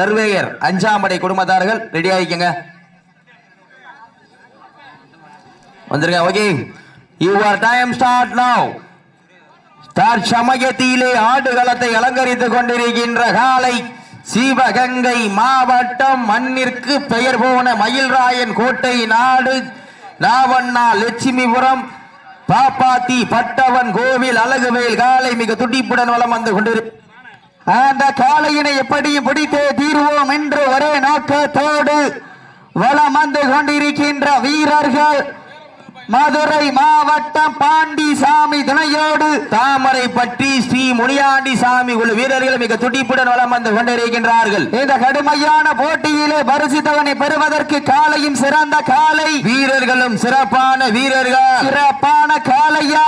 Surveyor அஞ்சாமடை குடும்பத்தார்கள் ready ஆகிக்கங்க வந்துருங்க okay your time start now தற்சமயத்திலே ஆடுகளத்தை அலங்கரித்துக் கொண்டிருக்கின்ற காலை சிவகங்கை மாவட்டம் மண்ணிற்கு பெயர் போன மயில்ராயன் கோட்டை நாடு நாவண்ணா லட்சுமிபுரம் பாப்பாத்தி பட்டவன் கோவில் அழகுவேல் காலை மிக துடிப்புடன் வலம் வந்து கொண்டிருக்கிறது அந்த காளையினை எப்படியும் பிடித்து தீர்வோம் என்று ஒரே நோக்கத்தோடு வளம் வந்து கொண்டிருக்கின்ற வீரர்கள் மதுரை மாவட்டம் பாண்டிசாமி துணையோடு தாமரை பற்றி ஸ்ரீ முனியாண்டி சாமி உள்ள வீரர்கள் மிக துடிப்புடன் வளம் வந்து கொண்டிருக்கின்றார்கள். இந்த கடுமையான போட்டியிலே பரிசுத்தவனை பெறுவதற்கு காலையும் சிறந்த காலை. வீரர்களும் சிறப்பான வீரர்கள். சிறப்பான காலையா?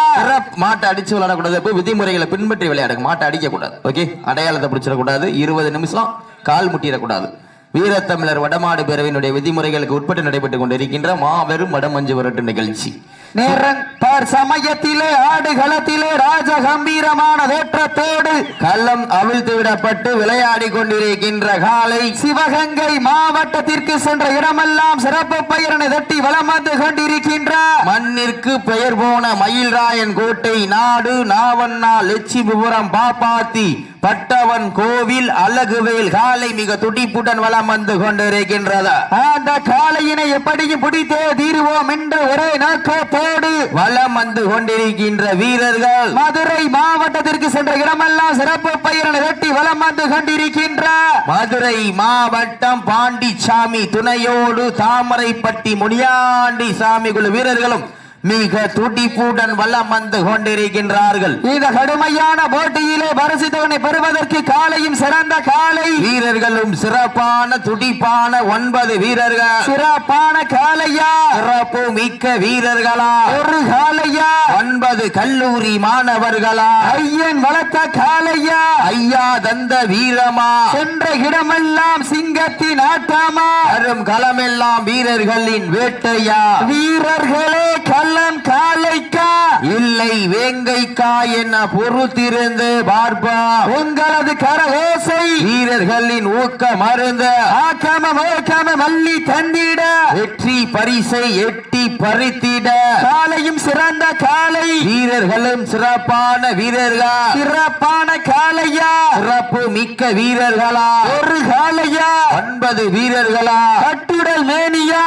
மாட்டை அடிச்சு விளையாடக்கூடாது. போய் விதிமுறைகளை பின்பற்றி விளையாடுங்க. மாட்டை அடிக்க கூடாது ஓகே அடையாளத்தை பிடிச்சிடக்கூடாது. இருபது நிமிஷம் கால் முட்டிடக்கூடாது. வீரத்தமிழர் வடமாடு பேரவையினுடைய விதிமுறைகளுக்கு உட்பட்டு நடைபெற்றுக் கொண்டிருக்கின்ற மாபெரும் வடமஞ்சு விரட்டு நிகழ்ச்சி. நேரம் பார் சமயத்திலே ஆடுகளத்திலே ராஜ கம்பீரமான தோற்றத்தோடு கள்ளம் அவிழ்த்து விடப்பட்டு விளையாடி கொண்டிருக்கின்ற காலை சிவகங்கை மாவட்டத்திற்கு சென்ற இடமெல்லாம் சிறப்பு பெயரனை தட்டி வலம் வந்து கொண்டிருக்கின்ற மண்ணிற்கு பெயர் போன மயில்ராயன் கோட்டை நாடு நாவண்ணா லட்சுமிபுரம் பாப்பாத்தி பட்டவன் கோவில் அழகுவேல் காலை மிக துடிப்புடன் வலம் வந்து கொண்டிருக்கின்றது. அந்த காளையினை எப்படியும் பிடித்தே தீருவோம் என்ற ஒரே நோக்கத்தோடு வலம் வந்து கொண்டிருக்கின்ற வீரர்கள். மதுரை மாவட்டத்திற்கு சென்ற இடமெல்லாம் சிறப்பு பெயரனை தட்டி வலம் வந்து கொண்டிருக்கின்ற. மதுரை மாவட்டம் பாண்டிச்சாமி துணையோடு தாமரைப்பட்டி முனியாண்டி சாமி குழு வீரர்களும் மிக துடிப்புடன் வலம் வந்து கொண்டிருக்கின்றார்கள். இந்த கடுமையான போட்டியிலே பரிசுத்தவனை பெறுவதற்கு காளையும் சிறந்த காளை வீரர்களும் சிறப்பான துடிப்பான ஒன்பது வீரர்கள். சிறப்பான காளையா சிறப்பு மிக்க வீரர்களா? ஒரு காளையா ஒன்பது கல்லூரி மாணவர்களா? ஐயன் வளர்த்த காளையா ஐயா தந்த வீரமா? சென்ற இடமெல்லாம் சிங்கத்தின் ஆட்டமா? வரும் களமெல்லாம் வீரர்களின் வேட்டையா? வீரர்களே கள்ளம் காளைக்கா இல்லை வேங்கைக்கா என்ன பொறுத்திருந்து பார்ப்பா. உங்களது கரகோசை. வீரர்களின் ஊக்க மருந்த. ஆக்காம மோக்காம மல்லி தந்திட வெற்றி பரிசை எட்டி பறித்திட. காளையும் சிறந்த காளை வீரர்களும் சிறப்பான வீரர்கள். சிறப்பான காளையா சிறப்பு மிக்க வீரர்களா. ஒரு காளையா ஒன்பது வீரர்களா. கட்டுடல் மேனியா.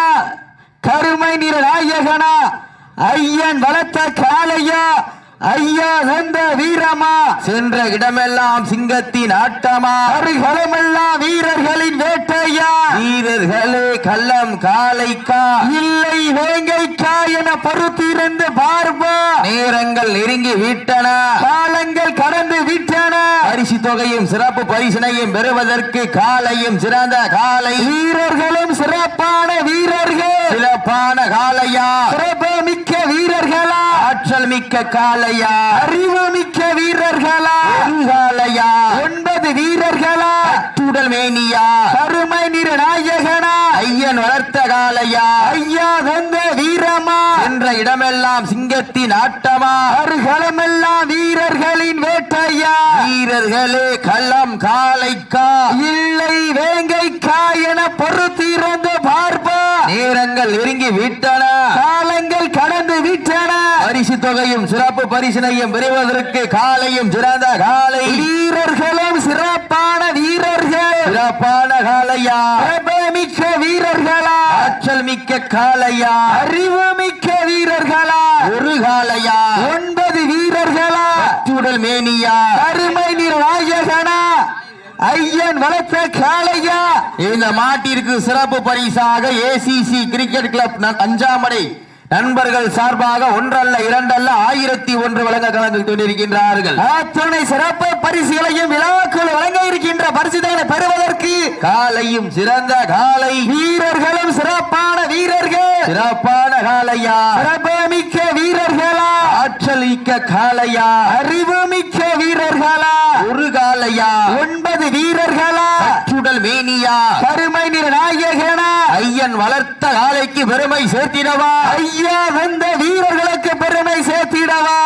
கருமை நிற நாயகனா. ஐயன் வளர்த்த காளையா? ஐயா வந்த வீரமா? சென்ற இடமெல்லாம் சிங்கத்தின் ஆட்டமா? அருகலமெல்லாம் வீரர்களின் வேட்டையா? வீரர்களே கள்ளம் காளைக்கா? இல்லை வேங்கைக்கா என பொறுத்திருந்து பார்ப்பா நேரங்கள் நெருங்கி விட்டன. காலங்கள் கடந்து விட்டன. பரிசு தொகையும் சிறப்பு பரிசினையும் பெறுவதற்கு காலையும் சிறந்த காலை. வீரர்களும் சிறப்பான வீரர்கள். சிறப்பான காளையா சிறப்பு மிக்க வீரர்களா? ஆற்றல் மிக்க காளையா? அறிவு மிக்க வீரர்களா? காளையா ஒன்பது வீரர்களா? துடல் மேனியா? கருமை நிற நாயகனா ஐயன் வளர்த்த காளையா? ஐயா வந்த வீரமா? என்ற இடமெல்லாம் சிங்கத்தின் ஆட்டமா? அருகலமெல்லாம் வீரர்களின் வேட்டையா? வீரர்களே கள்ளம் காளைக்கா? இல்லை வேங்கைக்கா என பொறுத்திருந்து பார்ப்பா நேரங்கள் நெருங்கி விட்டன காலங்கள் கடந்து விட்டன பரிசு தொகையும் சிறப்பு பரிசினையும் பெறுவதற்கு காலையும் சிறந்த காலை. வீரர்களும் சிறப்பான வீரர்கள். சிறப்பான காளையா மிக்க வீரர்களா? ஆற்றல் மிக்க காளையா அறிவு மிக்க வீரர்களா? ஒரு காளையா ஒன்பது வீரர்களா? சுடல் மேனியா? கருமை நிற நாயகனா ஐயன் வளர்த்த காளையா? இந்த மாட்டிற்கு சிறப்பு பரிசாக ஏசிசி கிரிக்கெட் கிளப் அஞ்சாமடை நண்பர்கள் சார்பாக ஒன்றல்ல இரண்டல்ல ஆயிரத்தி ஒன்று வழங்க கலந்து கொண்டிருக்கின்றார்கள் அத்துணை சிறப்பு பரிசுகளையும் விழாக்குள் வழங்க இருக்கின்ற பரிசுகளை பெறுவதற்கு காலையும் சிறந்த காலை. வீரர்களும் சிறப்பான வீரர்கள். சிறப்பான காளையா சிறப்புமிக்க வீரர்களா? ஆற்றல் மிக்க காளையா அறிவு மிக்க வீரர்களா? ஒரு காளையா ஒன்பது வீரர்களா? சுடல் மேனியா? கருமை நிற நாயகனா ஐயன் வளர்த்த காலைக்கு பெருமை சேர்த்திடவா? ஐயா வந்த வீரர்களுக்கு பெருமை சேர்த்திடவா?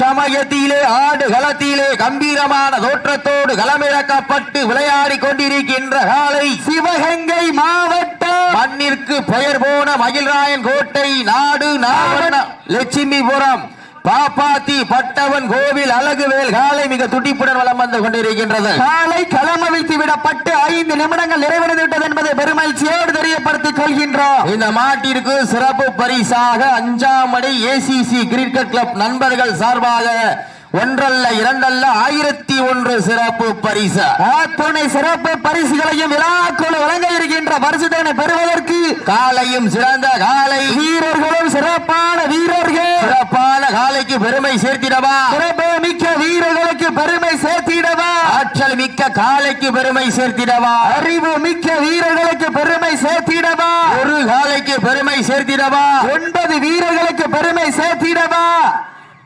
சமயத்திலே ஆடு களத்திலே கம்பீரமான தோற்றத்தோடு களமிறக்கப்பட்டு விளையாடி கொண்டிருக்கின்ற காலை சிவகங்கை மாவட்டம். மண்ணிற்கு பெயர் போன மகிழ்ராயன் கோட்டை நாடு நாவண்ண லட்சுமிபுரம். பாப்பாத்தி பட்டவன் கோவில் அழகுவேல் காலை மிக துடிப்புடன் வலம் வந்து கொண்டிருக்கின்றது. காலை களமவிழ்த்து விடப்பட்டு ஐந்து நிமிடங்கள் நிறைவடைந்து விட்டது என்பதை பெருமகிழ்ச்சியோடு தெரியப்படுத்திக் கொள்கின்றோம். இந்த மாட்டிற்கு சிறப்பு பரிசாக அஞ்சாம் அடி ஏசிசி கிரிக்கெட் கிளப் நண்பர்கள் சார்பாக ஒன்றல்ல இரண்டல்ல ஆயிரத்தி ஒன்று சிறப்பு பரிசு. அத்துணை சிறப்பு பரிசுகளையும் விழாக்குழு வழங்க இருக்கின்ற பரிசுதனை பெறுவதற்கு காலையும் சிறந்த காலை. வீரர்களும் சிறப்பான வீரர்கள். சிறப்பான காலைக்கு பெருமை சேர்த்திடவா? சிறப்பு மிக்க வீரர்களுக்கு பெருமை சேர்த்திடவா? ஆற்றல் மிக்க காலைக்கு பெருமை சேர்த்திடவா? அறிவு மிக்க வீரர்களுக்கு பெருமை சேர்த்திடவா? ஒரு காலைக்கு பெருமை சேர்த்திடவா? ஒன்பது வீரர்களுக்கு பெருமை சேர்த்திடவா?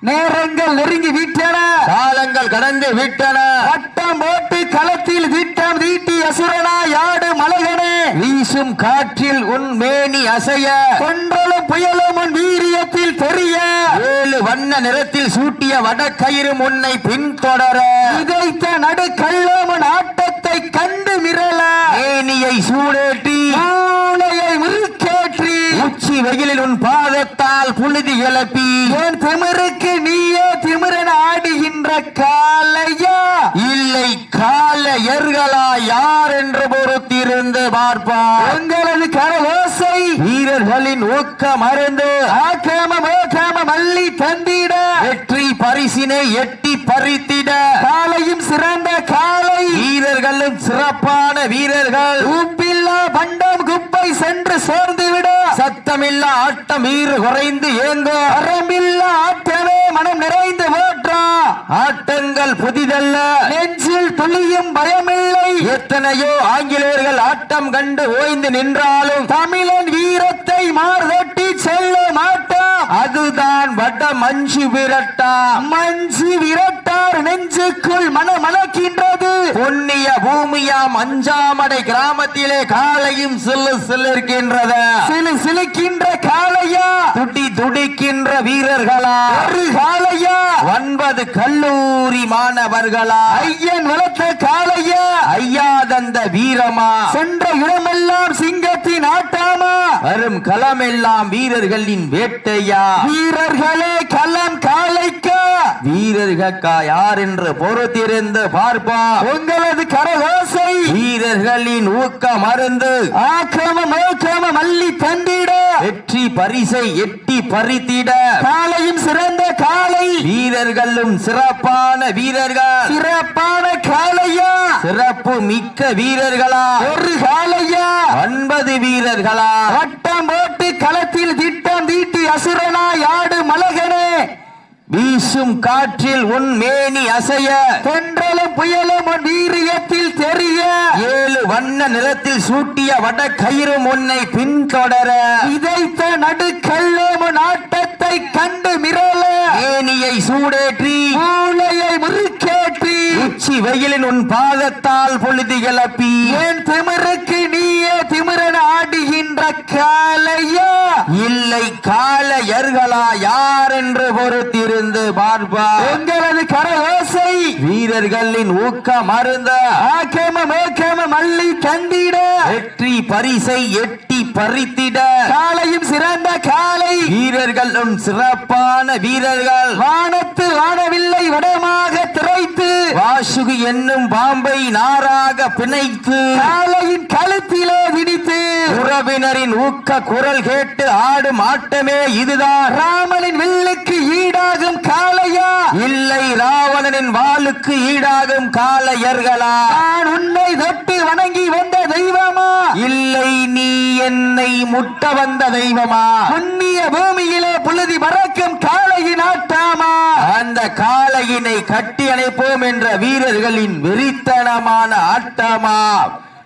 நேரங்கள் நெருங்கி விட்டன. காலங்கள் கடந்து விட்டன. வட்டம் போட்டு களத்தில் திட்டம் தீட்டி அசுரனா யாடு மலகனே வீசும் காற்றில் உன் மேனி அசைய. கொன்றலும் புயலும் உன் வீரியத்தில் தெரிய. ஏழு வண்ண நிறத்தில் சூட்டிய வடக்கயிறு உன்னை பின்தொடர. விதைத்த நடு கள்ளம் உன் ஆட்டத்தை கண்டு மிரள. மேனியை சூடேற்றி. மூளையை முறுக்கேற்றி. உச்சி வெயிலில் உன் பாதத்தால் புழுதி கிளப்பி என் திமிருக்கு நீயே திமிரன் ஆடுகின்ற காலையா இல்லை கால எர்களா யார் என்று பொறுத்திருந்து பார்ப்பார். உங்களது கரவோசை வீரர்களின் ஊக்கம் அருந்து ஆக்காம மோக்காம மல்லி தந்திட. வெற்றி பரிசினை எட்டி பறித்திட. காலையும் சிறந்த காலை. வீரர்களும் சிறப்பான வீரர்கள். உப்பில்லா பண்டம் குப்பை சென்று சேர்ந்து விட சத்தமில்லா ஆட்டம் வீறு குறைந்து ஏங்க. அறமில்லா ஆட்டமே மனம் நிறைந்து ஓற்றான் ஆட்டங்கள் புதிதல்ல. நெஞ்சில் துளியும் பயமில்லை. எத்தனையோ ஆங்கிலேயர்கள் ஆட்டம் கண்டு ஓய்ந்து நின்றாலும் தமிழன் வீரத்தை மார்தட்டி மஞ்சு விரட்டா. மஞ்சு விரட்டார் நெஞ்சுக்குள் மனமளக்கின்றது பொன்னிய பூமியாம் அஞ்சாமடை கிராமத்திலே காலையும் சில்லு சில்லிருக்கின்றது. சிலு சிலுக்கின்ற காளையா. துடி துடிக்கின்ற வீரர்களா. ஒரு காளையா. ஒன்பது கல்லூரி மாணவர்களா. ஐயன் வளர்த்த காளையா. ஐயா தந்த வீரமா. சென்ற இடமெல்லாம் சிங்கத்தின் ஆட்டாமா. வரும் களமெல்லாம் வீரர்களின் வேட்டையா. வீரர்களே. களம் காளைக்கா வீரர்களா யார் என்று பொறுத்திருந்து பார்ப்பா. உங்களது கரகோசை. வீரர்களின் ஊக்கம் அருந்து ஆக்கிரம மோக்கிரம மல்லி தந்திட. வெற்றி பரிசை எட்டி பறித்திட. காளையும் சிறந்த காளை வீரர்களும் சிறப்பான வீரர்கள். சிறப்பான காளையா சிறப்பு மிக்க வீரர்களா. ஒரு காளையா ஒன்பது வீரர்களா. வட்டம் போட்டு களத்தில் திட்டம் தீட்டி அசுரனா யாடு மலகனே வீசும் காற்றில் உன் மேனி அசைய. தென்றலும் புயலும் உன் வீரியத்தில் தெரிய. ஏழு வண்ண நிறத்தில் சூட்டிய வட கயிறும் உன்னை பின்தொடர. விதைத்த நடுக்கல்லும் உன் ஆட்டத்தை கண்டு மிரள. மேனியை சூடேற்றி. மூளையை முறுக்கேற்றி. உச்சி வெயிலின் உன் பாதத்தால் பொழுது கிளப்பி என் திமிருக்கு நீயே திமிரன் ஆடுகின்ற காலையா இல்லை கால எர்களா யார் என்று பொறுத்திருந்து பார்ப்பா. உங்களது கரவோசை வீரர்களின் ஊக்கம் அருந்த ஆக்கம மோக்கம மல்லி தந்திட வெற்றி பரிசை எட்டி பறித்திட. காலையும் சிறந்த காலை வீரர்களும் சிறப்பான வீரர்கள். வானத்து வானவில்லை வடமாக திரைத்து. வாசுகி என்னும் பாம்பை நாராக பிணைத்து. காலையின் கழுத்திலே திணித்து உறவினரின் ஊக்க குரல் கேட்டு ஆடும் ஆட்டமே இதுதான் ராமனின் வில்லுக்கு ஈடாகும் காளையா? இல்லை ராவணனின் வாளுக்கு ஈடாகும் காளையர்களா? நான் உன்னை தொட்டு வணங்கி வந்த தெய்வமா? இல்லை நீ என்னை முட்ட வந்த தெய்வமா? புண்ணிய பூமியிலே புழுதி பறக்கும் காளையின் ஆட்டாமா? அந்த காளையினை கட்டி அணைப்போம் என்ற வீரர்களின் வெறித்தனமான ஆட்டமா?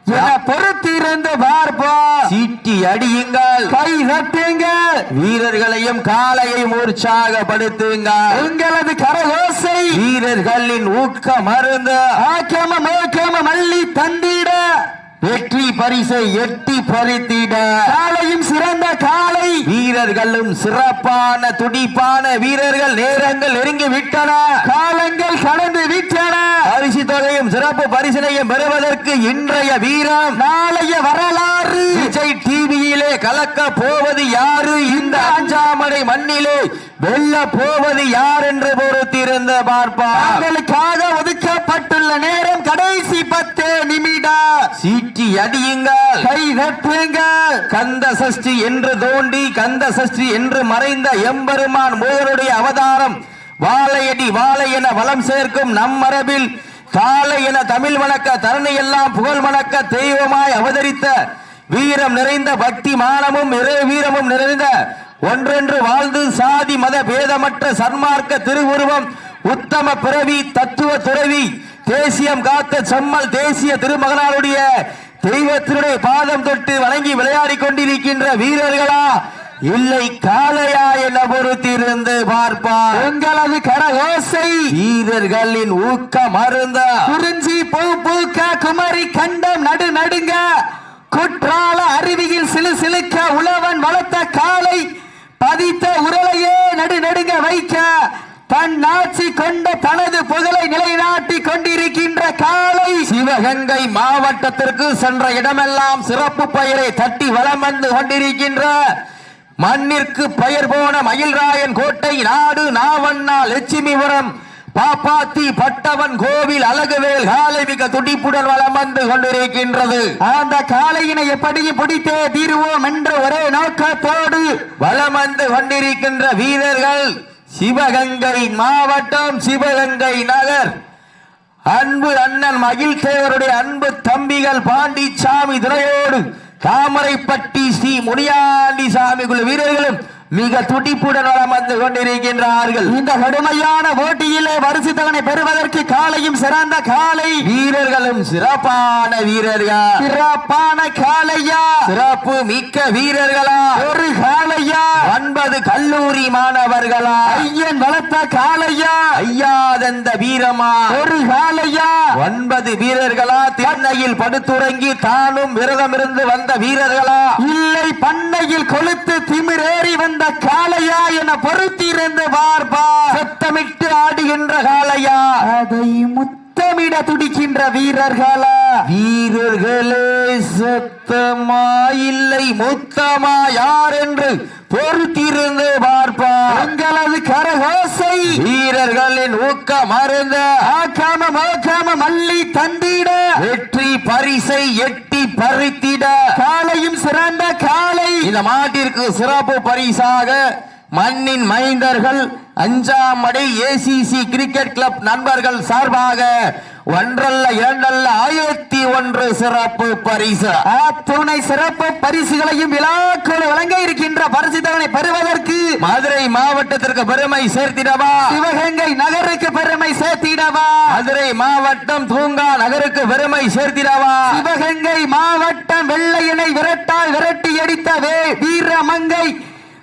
என பொறுத்திருந்து பார்ப்போம். சீட்டி அடியுங்கள். கை தட்டுங்கள் வீரர்களையும் காளையையும் உற்சாகப்படுத்துங்கள் உங்களது கரகோசை. வீரர்களின் ஊக்கம் அருந்த ஆக்கம மோக்கம மல்லி தந்திட. வெற்றி பரிசை எட்டி பறித்திட. காலையும் சிறந்த காலை வீரர்களும் சிறப்பான துடிப்பான வீரர்கள் நேரங்கள் நெருங்கி விட்டன. காலங்கள் கடந்து விட்டன. பரிசு தொகையும் சிறப்பு பரிசினையும் பெறுவதற்கு இன்றைய வீரம் நாளைய வரலாறு. விஜய் டிவியிலே கலக்க போவது யாரு? இந்த அஞ்சாமடை மண்ணிலே வெல்ல போவது யார் என்று பொறுத்திருந்த பார்ப்பார் தங்களுக்காக ஒதுக்கப்பட்டுள்ள நேரம் கடைசி பத்து நிமிடம் சீட்டி அடியுங்கள். கை தட்டுங்கள் கந்த சஷ்டி என்று தோண்டி கந்த சஷ்டி என்று மறைந்த எம்பெருமான் முருகனுடைய அவதாரம் வாழையடி வாழை என வளம் சேர்க்கும் நம் மரபில் காலை என தமிழ் வணக்க தரணி எல்லாம் புகழ் வணக்க தெய்வமாய் அவதரித்த வீரம் நிறைந்த பக்தி மானமும் இறை வீரமும் நிறைந்த ஒன்றென்று வாழ்ந்து சாதி மத பேதமற்ற சன்மார்க்க திருவுருவம் உத்தம பிறவி தத்துவ துறவி தேசியம் காத்த செம்மல் தேசிய திருமகனாருடைய தெய்வத்தினுடைய பாதம் தொட்டு வணங்கி விளையாடி கொண்டிருக்கின்ற வீரர்களா இல்லை காளையா என பொறுத்திருந்து பார்ப்பார். உங்களது கரகோசை வீரர்களின் ஊக்கம் அருந்த குறிஞ்சி பூ பூக்க குமரி கண்டம் நடு நடுங்க. குற்றால அருவியில் சிலு சிலுக்க உழவன் வளர்த்த காலை பதித்த உரலையே நடு நடுங்க வைக்க. தன் ஆட்சி கொண்ட தனது புகழை நிலைநாட்டி கொண்டிருக்கின்ற காலை சிவகங்கை மாவட்டத்திற்கு சென்ற இடமெல்லாம் சிறப்பு பெயரை தட்டி வலம் வந்து கொண்டிருக்கின்ற மண்ணிற்கு பெயர் போன மயில்ராயன் கோட்டை நாடு நாவண்ணா லட்சுமிபுரம். பாப்பாத்தி பட்டவன் கோவில் அழகுவேல் காலை மிக துடிப்புடன் வலம் வந்து கொண்டிருக்கின்றது. அந்த காளையினை எப்படியும் பிடித்தே தீருவோம் என்ற ஒரே நோக்கத்தோடு வலம் வந்து கொண்டிருக்கின்ற வீரர்கள் சிவகங்கை மாவட்டம் சிவகங்கை நகர். அன்பு அண்ணன் மகிழ் தேவருடைய அன்பு தம்பிகள் பாண்டிச்சாமி துணையோடு தாமரைப்பட்டி ஸ்ரீ முனியாண்டி சாமி குழு வீரர்களும் மிக துடிப்புடன் வலம் வந்து கொண்டிருக்கின்றார்கள். இந்த கடுமையான போட்டியிலே பரிசுத்தவனை பெறுவதற்கு காலையும் சிறந்த காலை. வீரர்களும் சிறப்பான வீரர்கள்? சிறப்பான காளையா சிறப்பு மிக்க வீரர்களா? ஒரு காளையா ஒன்பது கல்லூரி மாணவர்களா? ஐயன் வளர்த்த காளையா ஐயாதந்த வீரமா? ஒரு காளையா ஒன்பது வீரர்களா? திண்ணையில் படுத்துறங்கி தானும் விரதமிருந்து வந்த வீரர்களா? இல்லை பண்ணையில் கொளுத்து திமிரேறி வந்த காளையா என பொறுத்திருந்து பார்ப்பா. சத்தமிட்டு ஆடுகின்ற காளையா. அதை முத்தமிட துடிக்கின்ற வீரர்களா. வீரர்களே சத்தமா இல்லை முத்தமா யார் என்று பொறுத்திருந்து பார்ப்பார் உங்களது கரகோசை. வீரர்களின் ஊக்கம் அருந்த. ஆக்காம மோக்காம மல்லி தந்திட. வெற்றி பரிசை எட்டி பறித்திட. காலையும் சிறந்த காலை இந்த மாட்டிற்கு சிறப்பு பரிசாக மண்ணின் மைந்தர்கள் அஞ்சாம் அடை ஏசிசி கிரிக்கெட் கிளப் நண்பர்கள் சார்பாக ஒன்றல்ல இரண்டல்ல ஆயிரத்தி ஒன்று சிறப்பு பரிசு. துணை சிறப்பு பரிசுகளையும் விழாக்கள் வழங்க இருக்கின்ற பரிசுத்தவனை பெறுவதற்கு மதுரை மாவட்டத்திற்கு பெருமை சேர்த்திடவா? சிவகங்கை நகருக்கு பெருமை சேர்த்திடவா? மதுரை மாவட்டம் தூங்கா நகருக்கு பெருமை சேர்த்திடவா? சிவகங்கை மாவட்டம் வெள்ளையனை விரட்டால் விரட்டி அடித்த வீரமங்கை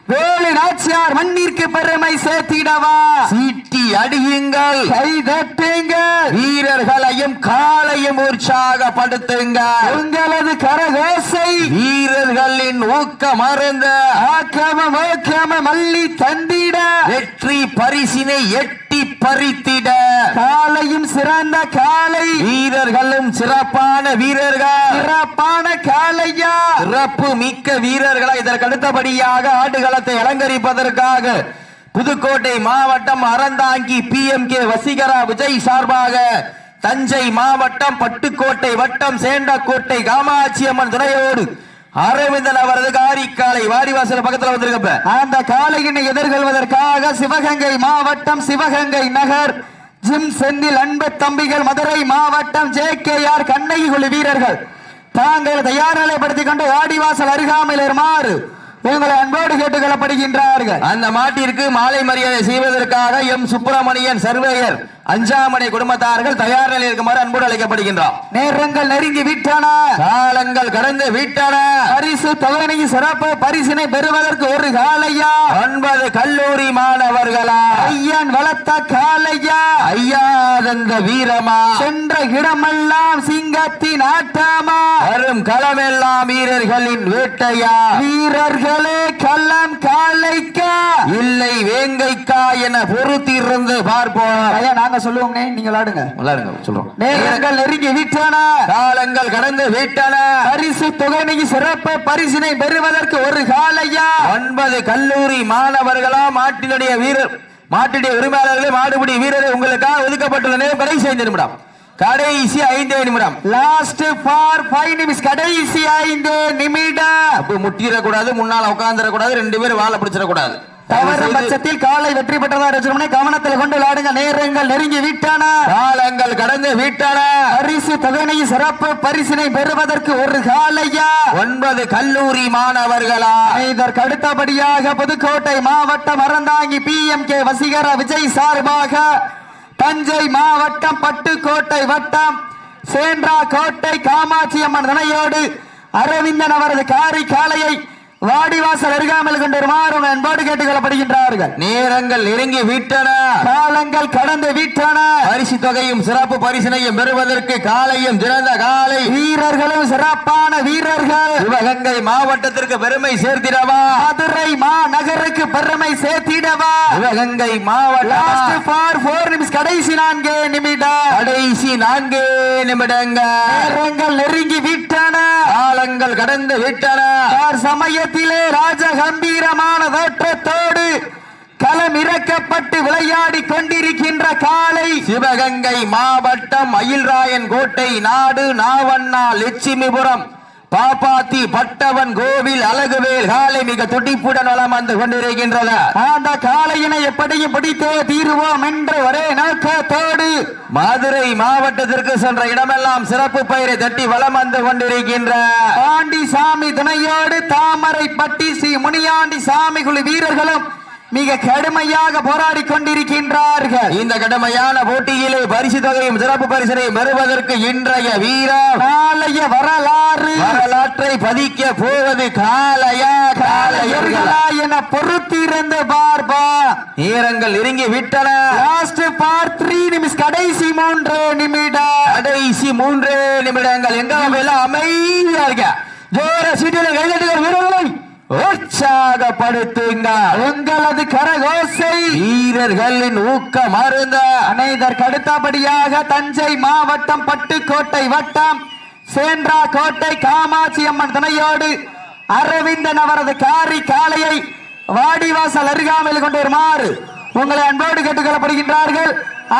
வேலு நாச்சியார் மண்ணிற்கு பெருமை சேர்த்திடவா? சீட்டி அடியுங்கள். கை தட்டுங்கள். வீரர்களையும் காலையும் உற்சாகப்படுத்துங்கள் உங்களது கரகோசை. வீரர்களின் ஊக்கம் அருந்த. ஆக்கம மோக்கம மல்லி தந்திட. வெற்றி பரிசினை எட்டி பறித்திட. காலையும் சிறந்த காலை. வீரர்களும் சிறப்பான வீரர்கள். சிறப்பான காலையா. சிறப்பு மிக்க வீரர்களை இதற்கு அடுத்தபடியாக ஆடுகளத்தை அலங்கரிப்பதற்காக புதுக்கோட்டை மாவட்டம் Aranthangi P M K Vaseegara Vijay சார்பாக தஞ்சை மாவட்டம் பட்டுக்கோட்டை வட்டம் சேண்டக்கோட்டை காமாட்சி அம்மன் துணையோடு அரவிந்தன் அவரது காரிக்காலை வாடிவாசல் பக்கத்துல வந்திருக்கப்ப. அந்த காளையினை எதிர்கொள்வதற்காக சிவகங்கை மாவட்டம் சிவகங்கை நகர் ஜிம் செந்தில் அன்பு தம்பிகள் மதுரை மாவட்டம் ஜே கே ஆர் கண்ணகி குழு வீரர்கள். தாங்கள் தயார் நிலைப்படுத்திக் கொண்டு வாடிவாசல் அருகாமையில் இருமாறு உங்களை அன்போடு கேட்டுக் கொள்ளப்படுகின்றார்கள் அந்த மாட்டிற்கு மாலை மரியாதை செய்வதற்காக எம் சுப்பிரமணியன் சர்வேயர் அஞ்சாமணி குடும்பத்தார்கள் தயார் நிலையில் இருக்குமாறு அன்போடு அழைக்கப்படுகின்றோம் நேரங்கள் நெருங்கி விட்டன. காலங்கள் கடந்து விட்டன. பரிசு தொகையை சிறப்பு பரிசினை பெறுவதற்கு ஒரு காலையா? ஒன்பது கல்லூரி மாணவர்களா? ஐயன் வளர்த்த காலையா? ஐயாதந்த வீரமா? சென்ற இடமெல்லாம் சிங்கத்தின் ஆட்டமா? வரும் களமெல்லாம் வீரர்களின் வேட்டையா? வீரர்களே கள்ளம் காலைக்கா இல்லை வேங்கைக்கா என பொறுத்திருந்து பார்ப்போம். ஐயா நாங்க சொல்லுவோம்னே நீங்க விளாடுங்க. விளையாடுங்க சொல்றோம். நேரங்கள் நெருங்கி விட்டன. காலங்கள் கடந்து விட்டன. பரிசு தொகையை சிறப்பு பரிசினை பெறுவதற்கு ஒரு காலையா? ஒன்பது கல்லூரி மாணவர்களா மாட்டினுடைய வீரர் மாட்டுடைய உரிமையாளர்களே மாடுபிடி வீரரை உங்களுக்காக ஒதுக்கப்பட்டுள்ள நேரம் கடைசி ஐந்து நிமிடம். கடைசி ஐந்து நிமிடம். லாஸ்ட் ஃபார் ஃபைவ் நிமிஷம் கடைசி ஐந்து நிமிடம் அப்ப முட்டிடக்கூடாது முன்னால உட்கார்ந்துடக்கூடாது ரெண்டு பேரும் வாழை பிடிச்சிடக்கூடாது. தவறும் பட்சத்தில் காலை வெற்றி பெற்றதா ரஜினி கவனத்தில் கொண்டு விளையாடுங்க நேரங்கள் நெருங்கி விட்டன. காலங்கள் கடந்து விட்டன. பரிசு தொகையை சிறப்பு பரிசினை பெறுவதற்கு ஒரு காலையா? ஒன்பது கல்லூரி மாணவர்களா? இதற்கு அடுத்தபடியாக புதுக்கோட்டை மாவட்டம் Aranthangi P M K Vaseegara Vijay சார்பாக தஞ்சை மாவட்டம் பட்டுக்கோட்டை வட்டம் சேன்றா கோட்டை காமாட்சி அம்மன் துணையோடு அரவிந்தன் அவரது காரி காளையை வாடிவாசல் அருகாமல் கொண்டிருமாறு அன்போடு கேட்டுக் கொள்ளப்படுகின்றார்கள் நேரங்கள் நெருங்கி விட்டன. காலங்கள் கடந்து விட்டன. பரிசு தொகையும் சிறப்பு பரிசினையும் பெறுவதற்கு காலையும் சிறந்த காலை. வீரர்களும் சிறப்பான வீரர்கள். சிவகங்கை மாவட்டத்திற்கு பெருமை சேர்த்திடவா? மதுரை மாநகருக்கு பெருமை சேர்த்திடவா? சிவகங்கை மாவட்டம் கடைசி நான்கு நிமிடம். கடைசி நான்கு நிமிடங்கள். நேரங்கள் நெருங்கி விட்டன. காலங்கள் கடந்து விட்டன. சமயத்திலே ராஜ கம்பீரமான தோற்றத்தோடு களம் இறக்கப்பட்டு விளையாடி கொண்டிருக்கின்ற காலை சிவகங்கை மாவட்டம் மயில்ராயன் கோட்டை நாடு நாவண்ணா லட்சுமிபுரம். பாப்பாத்தி பட்டவன் கோவில் அழகுவேல் காலை மிக துடிப்புடன் வளம் வந்து கொண்டிருக்கின்றன. அந்த காளையினை எப்படியும் பிடித்தே தீருவோம் என்ற ஒரே நோக்கத்தோடு மதுரை மாவட்டத்திற்கு சென்ற இடமெல்லாம் சிறப்பு பெயரை தட்டி வளம் வந்து கொண்டிருக்கின்ற. பாண்டி சாமி துணையோடு தாமரை பட்டி ஸ்ரீ முனியாண்டி சாமி குழு வீரர்களும் மிக கடுமையாக போராடி கொண்டிருக்கின்றார்கள். இந்த கடுமையான போட்டியிலே பரிசு தொகையும் சிறப்பு பரிசினை பெறுவதற்கு இன்றைய வீரர் நாளைய வரலாறு. வரலாற்றை பதிக்க போவது காலையா காலையர்களா என பொறுத்திருந்து பார்ப்பா. நேரங்கள் நெருங்கி விட்டன. லாஸ்ட் பார்ட் த்ரீ நிமிஷம் கடைசி மூன்று நிமிடம் கடைசி மூன்று நிமிடங்கள். எங்க அமைதியா இருக்க? ஜோர சீட்டில் கைதட்டுகள் வீரர்களை. உற்சாகப்படுத்துங்க. உங்களது கரகோசை வீரர்களின் ஊக்கம் அருந்த. அனைதற்கு அடுத்தபடியாக தஞ்சை மாவட்டம் பட்டுக்கோட்டை வட்டம் சேன்றா கோட்டை காமாட்சி அம்மன் துணையோடு அரவிந்தன் அவரது காரி காளையை வாடிவாசல் அருகாமையில் கொண்டு வருமாறு உங்களை அன்போடு கேட்டுக்கொள்ளப்படுகின்றார்கள்.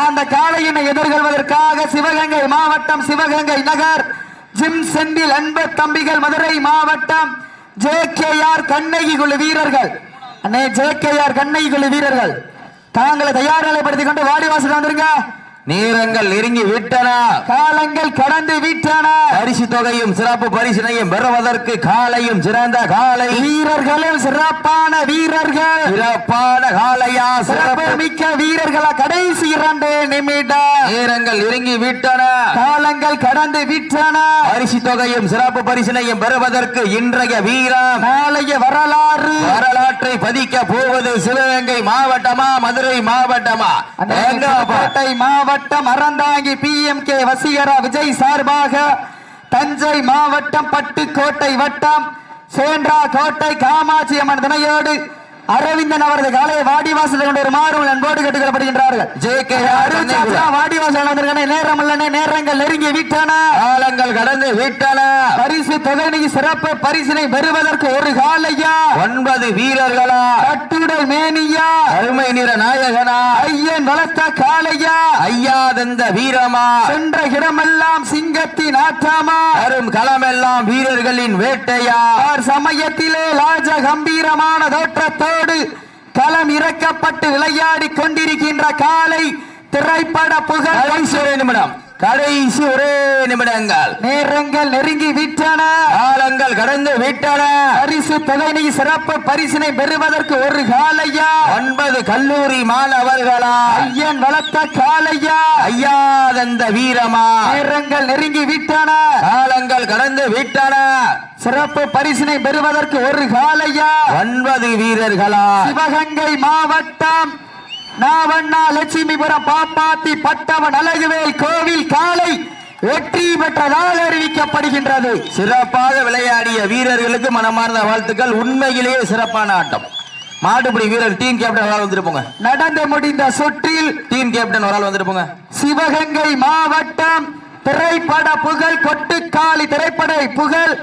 அந்த காளையினை எதிர்கொள்வதற்காக சிவகங்கை மாவட்டம் சிவகங்கை நகர் ஜிம் செந்தில் அன்பு தம்பிகள் மதுரை மாவட்டம் ஜே கே ஆர் கண்ணகி குழு வீரர்கள். அண்ணே ஜே கே ஆர் கண்ணகி குழு வீரர்கள். தாங்களை தயார் நிலைப்படுத்திக் கொண்டு வாடி வாசல் வந்துருங்க. நேரங்கள் நெருங்கி விட்டன. காலங்கள் கடந்து விட்டன. பரிசு தொகையும் சிறப்பு பரிசினையும் பெறுவதற்கு காலையும் சிறந்த காலை. வீரர்களும் சிறப்பான வீரர்கள். சிறப்பான காலையா சிறப்பு. மிக்க வீரர்களா கடைசி இரண்டு நிமிடம் நேரங்கள் நெருங்கி விட்டன. காலங்கள் கடந்து விட்டன. பரிசு தொகையும் சிறப்பு பரிசினையும் பெறுவதற்கு இன்றைய வீரம். நாளைய வரலாறு. வரலாற்றை பதிக்க போவது சிவகங்கை மாவட்டமா மதுரை மாவட்டமா? கோட்டை மாவட்டம் Aranthangi P M K Vaseegara Vijay சார்பாக தஞ்சை மாவட்டம் பட்டுக்கோட்டை வட்டம் சேன்றா கோட்டை காமாட்சி அம்மன் தினையோடு அரவிந்தன் அவரது காலையை வாடிவாசல் கொண்டு ஒரு மாறும் அன்போடு கேட்டுக்கொள்ளப்படுகின்றார்கள். JK அருச்சாச்சா வாடிவாசல் வந்திருக்கானே நேரம் இல்லனே நேரங்கள் நெருங்கி விட்டன. காலங்கள் கடந்து விட்டன. பரிசு தொகை சிறப்பு பரிசினை பெறுவதற்கு ஒரு காலையா? ஒன்பது வீரர்களா? கட்டுடல் மேனியா? அருமை நிற நாயகனா? ஐயன் வளர்த்த காளையா? ஐயாதந்த வீரமா? சென்ற இடமெல்லாம் சிங்கத்தின் ஆற்றமா? வரும் களமெல்லாம் வீரர்களின் வேட்டையா? சமயத்திலே லாஜ கம்பீரமான தோற்றத்தோடு களம் இறக்கப்பட்டு விளையாடி கொண்டிருக்கின்ற காலை திரைப்பட புகழ் நிமிடம் கடைசி ஒரே நிமிடங்கள். நேரங்கள் நெருங்கி விட்டன. காலங்கள் கடந்து விட்டன. பரிசு தொகையினை சிறப்பு பரிசினை பெறுவதற்கு ஒரு காலையா? ஒன்பது கல்லூரி மாணவர்களா? ஐயன் வளர்த்த காலையா? ஐயா தந்த வீரமா? நேரங்கள் நெருங்கி விட்டன. காலங்கள் கடந்து விட்டன. சிறப்பு பரிசினை பெறுவதற்கு ஒரு காலையா? ஒன்பது வீரர்களா? சிவகங்கை மாவட்டம் நாவண்ணா லட்சுமிபுரம் பாப்பாத்தி பட்டவன் அழகுவேல் கோவில் காலை வெற்றி பெற்றதாக அறிவிக்கப்படுகின்றது. சிறப்பாக விளையாடிய வீரர்களுக்கு மனமார்ந்த வாழ்த்துக்கள். உண்மையிலேயே சிறப்பான ஆட்டம். மாடுபிடி வீரர் டீம் கேப்டன் ஒரு ஆள் வந்துட்டு போங்க. நடந்து முடிந்த சுற்றில் டீம் கேப்டன் ஒரு ஆள் வந்துட்டு போங்க. சிவகங்கை மாவட்டம் திரைப்பட புகழ் கொட்டுக்காளி திரைப்பட புகழ்